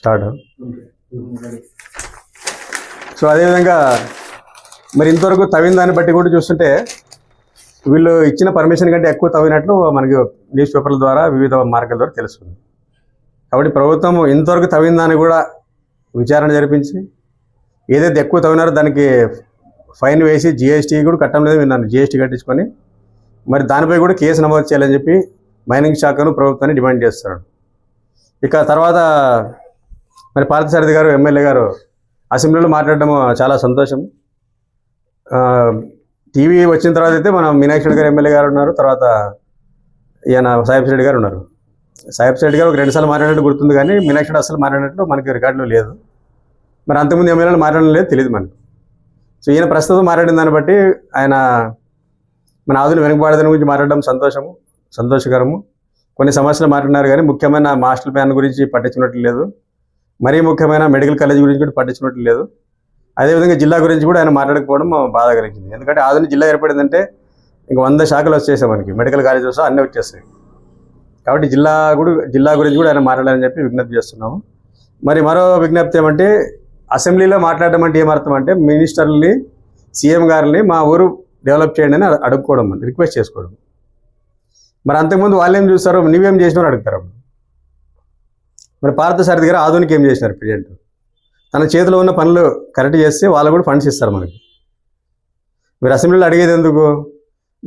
Start so అదేవిధంగా మరి ఇంతవరకు తవ్విన దాన్ని బట్టి కూడా చూస్తుంటే వీళ్ళు ఇచ్చిన పర్మిషన్ కంటే ఎక్కువ తవ్వినట్లు మనకి న్యూస్ పేపర్ల ద్వారా వివిధ మార్గాల ద్వారా తెలుస్తుంది. కాబట్టి ప్రభుత్వం ఇంతవరకు తవ్విన దాన్ని కూడా విచారణ జరిపించి ఏదైతే ఎక్కువ తవ్వినారో దానికి ఫైన్ వేసి జిఎస్టీ కూడా కట్టడం లేదు విన్నాను జిఎస్టీ కట్టించుకొని మరి దానిపై కూడా కేసు నమోదు చేయాలని చెప్పి మైనింగ్ శాఖను ప్రభుత్వాన్ని డిమాండ్ చేస్తున్నాడు. ఇక తర్వాత మరి పార్థసారథి గారు ఎమ్మెల్యే గారు అసెంబ్లీలో మాట్లాడడం చాలా సంతోషం. టీవీ వచ్చిన తర్వాత అయితే మన మీనాక్షి రెడ్డి గారు ఎమ్మెల్యే గారు ఉన్నారు. తర్వాత ఈయన సాహిబ్ రెడ్డి గారు ఉన్నారు. సాహిబ్ రెడ్డి గారు ఒక రెండు సార్లు మాట్లాడినట్టు గుర్తుంది కానీ మీనాక్షి అసలు మాట్లాడినట్లు మనకి రికార్డులో లేదు. మరి అంతకుముందు ఎమ్మెల్యేలు మాట్లాడడం లేదు తెలియదు మనకు. సో ఈయన ప్రస్తుతం మాట్లాడిన దాన్ని బట్టి ఆయన మన ఆధునిక వెనుకబాటుదల గురించి మాట్లాడడం సంతోషము సంతోషకరము. కొన్ని సమస్యలు మాట్లాడినారు కానీ ముఖ్యమైన మాస్టర్ ప్లాన్ గురించి పట్టించినట్లు లేదు. మరీ ముఖ్యమైన మెడికల్ కాలేజ్ గురించి కూడా పట్టించినట్లు లేదు. అదేవిధంగా జిల్లా గురించి కూడా ఆయన మాట్లాడకపోవడం బాధ కలిగించింది. ఎందుకంటే ఆధునిక జిల్లా ఏర్పడిందంటే ఇంక వంద శాఖలు వచ్చేసాయి మనకి. మెడికల్ కాలేజ్ వస్తే అన్నీ వచ్చేస్తాయి కాబట్టి జిల్లా కూడా జిల్లా గురించి కూడా ఆయన మాట్లాడాలని చెప్పి విజ్ఞప్తి చేస్తున్నాము. మరి మరో విజ్ఞప్తి ఏమంటే అసెంబ్లీలో మాట్లాడడం అంటే ఏమర్థం అంటే మినిస్టర్ని సీఎం గారిని మా ఊరు డెవలప్ చేయండి అని అడుక్కోవడం రిక్వెస్ట్ చేసుకోవడం. మరి అంతకుముందు వాళ్ళు ఏం చూస్తారు నువ్వేం చేసినారో అడుగుతారు అప్పుడు మరి పార్థసారథి గారు ఆధునిక ఏం చేసినారు ప్రజెంట్ తన చేతిలో ఉన్న పనులు కరెక్ట్ చేస్తే వాళ్ళు కూడా ఫండ్స్ ఇస్తారు మనకి. మీరు అసెంబ్లీలో అడిగేది ఎందుకు?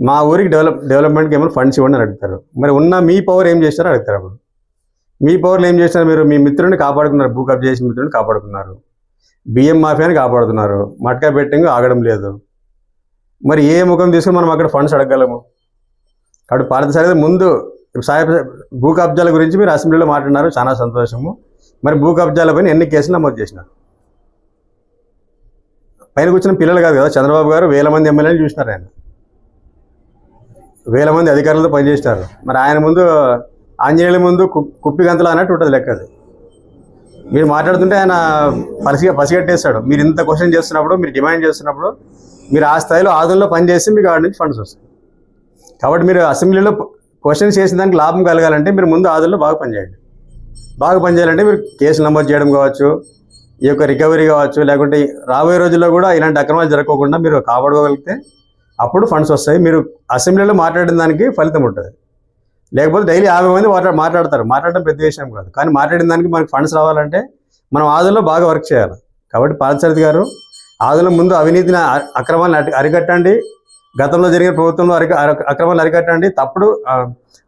మా ఊరికి డెవలప్ డెవలప్మెంట్కి ఏమైనా ఫండ్స్ ఇవ్వండి అని అడుగుతారు. మరి ఉన్న మీ పవర్ ఏం చేస్తారో అడుగుతారు అప్పుడు. మీ పవర్లు ఏం చేసినారు మీరు? మీ మిత్రుడిని కాపాడుకున్నారు భూ కబ్జా చేసిన మిత్రుడిని కాపాడుకున్నారు. బియ్యం మాఫియాని కాపాడుతున్నారు. మట్కా బెట్టింగ్ ఆగడం లేదు. మరి ఏ ముఖం తీసుకుని మనం అక్కడ ఫండ్స్ అడగగలము? కాబట్టి పార్థసారథి ముందు సాహెబ్ భూ కబ్జాల గురించి మీరు అసెంబ్లీలో మాట్లాడినారు చాలా సంతోషము. మరి భూ కబ్జాల పైన ఎన్ని కేసులు నమోదు చేసినారు? పైన కూర్చున్న పిల్లలు కాదు కదా చంద్రబాబు గారు వేల మంది ఎమ్మెల్యేలు చూసినారు ఆయన. వేల మంది అధికారులతో పనిచేసినారు. మరి ఆయన ముందు ఆంజనేయుల ముందు కు- కుప్పి గంతలు అన్నట్టు ఉంటుంది లెక్క అది. మీరు మాట్లాడుతుంటే ఆయన పసిగ పసిగట్టేస్తాడు. మీరు ఇంత క్వశ్చన్ చేస్తున్నప్పుడు మీరు డిమాండ్ చేస్తున్నప్పుడు మీరు ఆ స్థాయిలో ఆదంలో పనిచేసి మీకు ఆడ నుంచి ఫండ్స్ వస్తాయి. కాబట్టి మీరు అసెంబ్లీలో క్వశ్చన్స్ చేసిన దానికి లాభం కలగాలంటే మీరు ముందు ఆదుల్లో బాగా పనిచేయండి. బాగా పనిచేయాలంటే మీరు కేసులు నమోదు చేయడం కావచ్చు ఈ యొక్క రికవరీ కావచ్చు లేకుంటే రాబోయే రోజుల్లో కూడా ఇలాంటి అక్రమాలు జరగకుండా మీరు కాపాడుకోగలిగితే అప్పుడు ఫండ్స్ వస్తాయి. మీరు అసెంబ్లీలో మాట్లాడిన దానికి ఫలితం ఉంటుంది. లేకపోతే డైలీ యాభై మంది మాట్లా మాట్లాడతారు. మాట్లాడడం పెద్ద విషయం కాదు. కానీ మాట్లాడిన దానికి మనకి ఫండ్స్ రావాలంటే మనం ఆదుల్లో బాగా వర్క్ చేయాలి. కాబట్టి పార్థసారథి గారు ఆదుల ముందు అవినీతిని అక్రమాలను అరికట్టండి. గతంలో జరిగిన ప్రభుత్వంలో అరిక అర- అక్రమాలు అరికట్టండి. తప్పుడు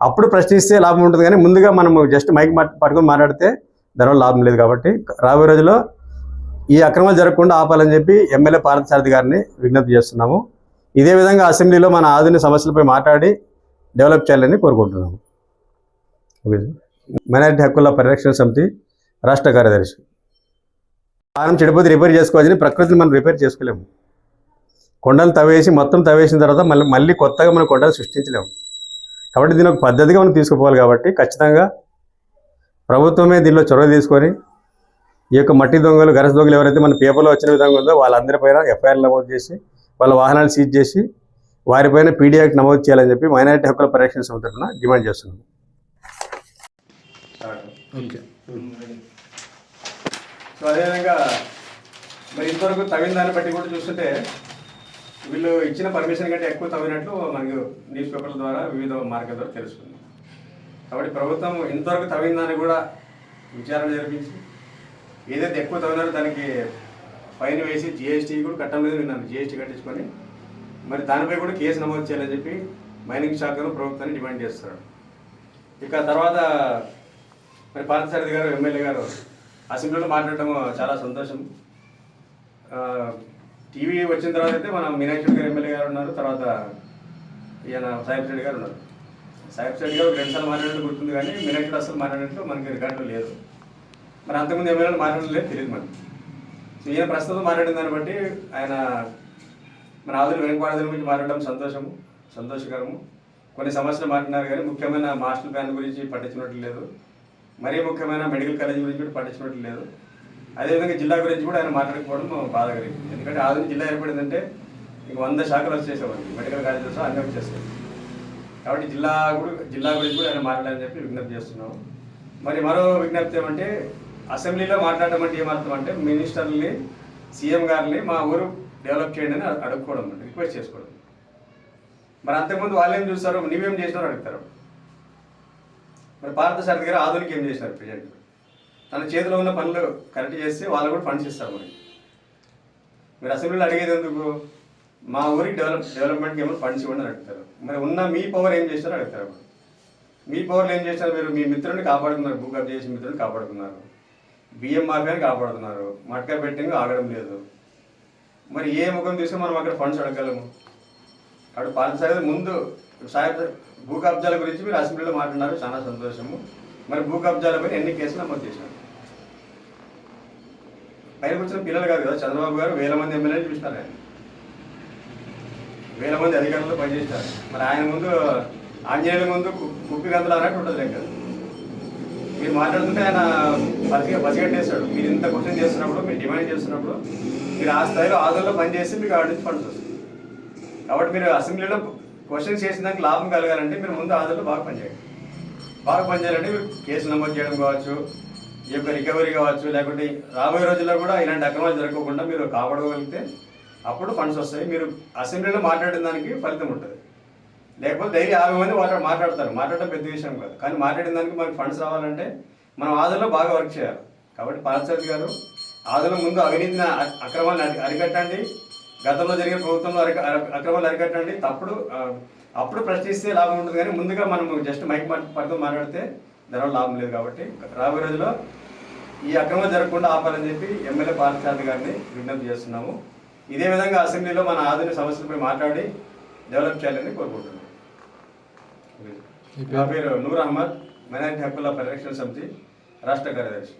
అప్పుడు ప్రశ్నిస్తే లాభం ఉంటుంది కానీ ముందుగా మనము జస్ట్ మైక్ పట్టుకొని మాట్లాడితే దానివల్ల లాభం లేదు కాబట్టి రాబోయే రోజుల్లో ఈ అక్రమాలు జరగకుండా ఆపాలని చెప్పి ఎమ్మెల్యే పార్థసారథి గారిని విజ్ఞప్తి చేస్తున్నాము. ఇదే విధంగా అసెంబ్లీలో మన ఆధునిక సమస్యలపై మాట్లాడి డెవలప్ చేయాలని కోరుకుంటున్నాము. Okay sir. మైనారిటీ హక్కుల పరిరక్షణ సమితి రాష్ట్ర కార్యదర్శి. వాహనం చెడిపోతే రిపేర్ చేసుకోవాలని ప్రకృతిని మనం రిపేర్ చేసుకోలేము. కొండలు తవ్వేసి మొత్తం తవ్వేసిన తర్వాత మళ్ళీ మళ్ళీ కొత్తగా మనం కొండలు సృష్టించలేము. కాబట్టి దీని ఒక పద్ధతిగా మనం తీసుకుపోవాలి కాబట్టి ఖచ్చితంగా ప్రభుత్వమే దీనిలో చొరవ తీసుకొని ఈ యొక్క మట్టి దొంగలు గరస దొంగలు ఎవరైతే మన పేపర్లో వచ్చిన విధంగా ఉందో వాళ్ళందరిపైన ఎఫ్ఐఆర్ నమోదు చేసి వాళ్ళ వాహనాలు సీజ్ చేసి వారిపైన పీడీ యాక్ట్ నమోదు చేయాలని చెప్పి మైనారిటీ హక్కుల పరిరక్షణ సమితి తరఫున డిమాండ్ చేస్తున్నాం. ఓకే. సో అదేవిధంగా మరి ఇంతవరకు తగిన దాన్ని బట్టి కూడా చూస్తుంటే వీళ్ళు ఇచ్చిన పర్మిషన్ కంటే ఎక్కువ తవ్వినట్లు మనకు న్యూస్ పేపర్ల ద్వారా వివిధ మార్గాల ద్వారా తెలుస్తుంది. కాబట్టి ప్రభుత్వం ఇంతవరకు తవ్విందని కూడా విచారణ జరిపించి ఏదైతే ఎక్కువ తవ్వినారో దానికి ఫైన్ వేసి జిఎస్టీ కూడా కట్టడం లేదు విన్నాను జిఎస్టీ కట్టించుకొని మరి దానిపై కూడా కేసు నమోదు చేయాలని చెప్పి మైనింగ్ శాఖను ప్రభుత్వాన్ని డిమాండ్ చేస్తారు. ఇక తర్వాత మరి పార్థసారథి గారు ఎమ్మెల్యే గారు అసెంబ్లీలో మాట్లాడటం చాలా సంతోషం. టీవీ వచ్చిన తర్వాత అయితే మన మీనాక్షి గారు ఎమ్మెల్యే గారు ఉన్నారు తర్వాత ఈయన సాహిబ్ రెడ్డి గారు ఉన్నారు. సాహిబ్ రెడ్డి గారు రెండు సార్లు మాట్లాడినట్టు గుర్తుంది కానీ మీనాక్షి అసలు మాట్లాడినట్లు మనకి రికార్డులో లేదు. మరి అంతకుముందు ఎమ్మెల్యేలు మాట్లాడలేదు తెలియదు మనకి. సో ఈయన ప్రస్తుతం మాట్లాడిన దాన్ని బట్టి ఆయన మన ఆదులు వెనుకబాటుదల గురించి మాట్లాడడం సంతోషము సంతోషకరము. కొన్ని సమస్యలు మాట్లాడినారు కానీ ముఖ్యమైన మాస్టర్ ప్లాన్ గురించి పట్టించినట్లు లేదు. మరీ ముఖ్యమైన మెడికల్ కాలేజ్ గురించి కూడా పట్టించినట్లు లేదు. అదేవిధంగా జిల్లా గురించి కూడా ఆయన మాట్లాడకపోవడం బాధ కలిగింది ఎందుకంటే ఆధునిక జిల్లా ఏర్పడిందంటే ఇంక వంద శాఖలు వచ్చేసేవాళ్ళు మెడికల్ కాలేజెస్ అన్నీ వచ్చేస్తాయి కాబట్టి జిల్లా కూడా జిల్లా గురించి కూడా ఆయన మాట్లాడాలని చెప్పి విజ్ఞప్తి చేస్తున్నాము మరి మరో విజ్ఞప్తి ఏమంటే అసెంబ్లీలో మాట్లాడడం అంటే ఏమర్థం అంటే మినిస్టర్ని సీఎం గారిని మా ఊరు డెవలప్ చేయండి అని అడుక్కోవడం రిక్వెస్ట్ చేసుకోవడం. మరి అంతకుముందు వాళ్ళు ఏం చూస్తారు నువ్వేం చేసినారో అడుగుతారు. మరి భారత సార్ దగ్గర ఆధునిక ఏం చేసినారు ప్రజెంట్? తన చేతిలో ఉన్న పనులు కరెక్ట్ చేస్తే వాళ్ళు కూడా ఫండ్స్ ఇస్తారు మరి. మీరు అసెంబ్లీలో అడిగేది ఎందుకు? మా ఊరికి డెవలప్ డెవలప్మెంట్కి ఏమైనా ఫండ్స్ ఇవ్వండి అని అడుగుతారు. మరి ఉన్న మీ పవర్ ఏం చేస్తారో అడుగుతారు. మీ పవర్లు ఏం చేస్తారు? మీరు మీ మిత్రుడిని కాపాడుతున్నారు భూ కబ్జా చేసిన మిత్రుడిని కాపాడుతున్నారు బియ్యం మాఫియాని కాపాడుతున్నారు. మట్కా బెట్టింగ్ ఆగడం లేదు. మరి ఏ ముఖం తీసుకుని మనం అక్కడ ఫండ్స్ అడగలము. అక్కడ పాలసరి ముందు సాయంత్రం భూ కబ్జాల గురించి మీరు అసెంబ్లీలో మాట్లాడినారు. చాలా సంతోషము. మరి భూ కబ్జాలపై ఎన్ని కేసులు నమోదు చేశారు? పైన వచ్చిన పిల్లలు కాదు కదా చంద్రబాబు గారు వేల మంది ఎమ్మెల్యేలు చూసినారు ఆయన. వేల మంది అధికారులు పనిచేస్తారు మరి ఆయన ముందు ఆంజనేయుల ముందు కుప్పి గంతలు అన్నట్టు ఉంటుంది లెక్క. మీరు మాట్లాడుతుంటే ఆయన పసిగ పసిగట్టేస్తాడు మీరు ఇంత క్వశ్చన్ చేస్తున్నప్పుడు మీరు డిమాండ్ చేస్తున్నప్పుడు మీరు ఆ స్థాయిలో ఆదరణలో పనిచేసి మీకు ఆడి నుంచి ఫండ్స్ కాబట్టి మీరు అసెంబ్లీలో క్వశ్చన్స్ చేసిన దానికి లాభం కలగాలంటే మీరు ముందు ఆదరణలో బాగా పనిచేయండి. బాగా పనిచేయాలంటే కేసు నమోదు చేయడం కావచ్చు ఈ యొక్క రికవరీ కావచ్చు లేకుంటే రాబోయే రోజుల్లో కూడా ఇలాంటి అక్రమాలు జరగకుండా మీరు కాపాడగలిగితే అప్పుడు ఫండ్స్ వస్తాయి. మీరు అసెంబ్లీలో మాట్లాడిన దానికి ఫలితం ఉంటుంది. లేకపోతే డైలీ యాభై మంది మాట్లాడతారు. మాట్లాడడం పెద్ద విషయం కాదు. కానీ మాట్లాడిన దానికి మనకి ఫండ్స్ రావాలంటే మనం ఆదరణలో బాగా వర్క్ చేయాలి. కాబట్టి పాలసారి గారు ఆదరణ ముందు అవినీతిని అక్రమాలను అరికట్టండి. గతంలో జరిగిన ప్రభుత్వంలో అరిక అర- అక్రమాలు అరికట్టండి. తప్పుడు అప్పుడు ప్రశ్నిస్తే లాభం ఉంటుంది కానీ ముందుగా మనం జస్ట్ మైక్ పడుతూ మాట్లాడితే దానివల్ల లాభం లేదు కాబట్టి రాబోయే రోజుల్లో ఈ అక్రమం జరగకుండా ఆపాలని చెప్పి ఎమ్మెల్యే పార్థసారథి గారిని విజ్ఞప్తి చేస్తున్నాము. ఇదే విధంగా అసెంబ్లీలో మన ఆధునిక సమస్యలపై మాట్లాడి డెవలప్ చేయాలని కోరుకుంటున్నాం. నా పేరు నూర్ అహ్మద్ మైనారిటీ హక్కుల పరిరక్షణ సమితి రాష్ట్ర కార్యదర్శి.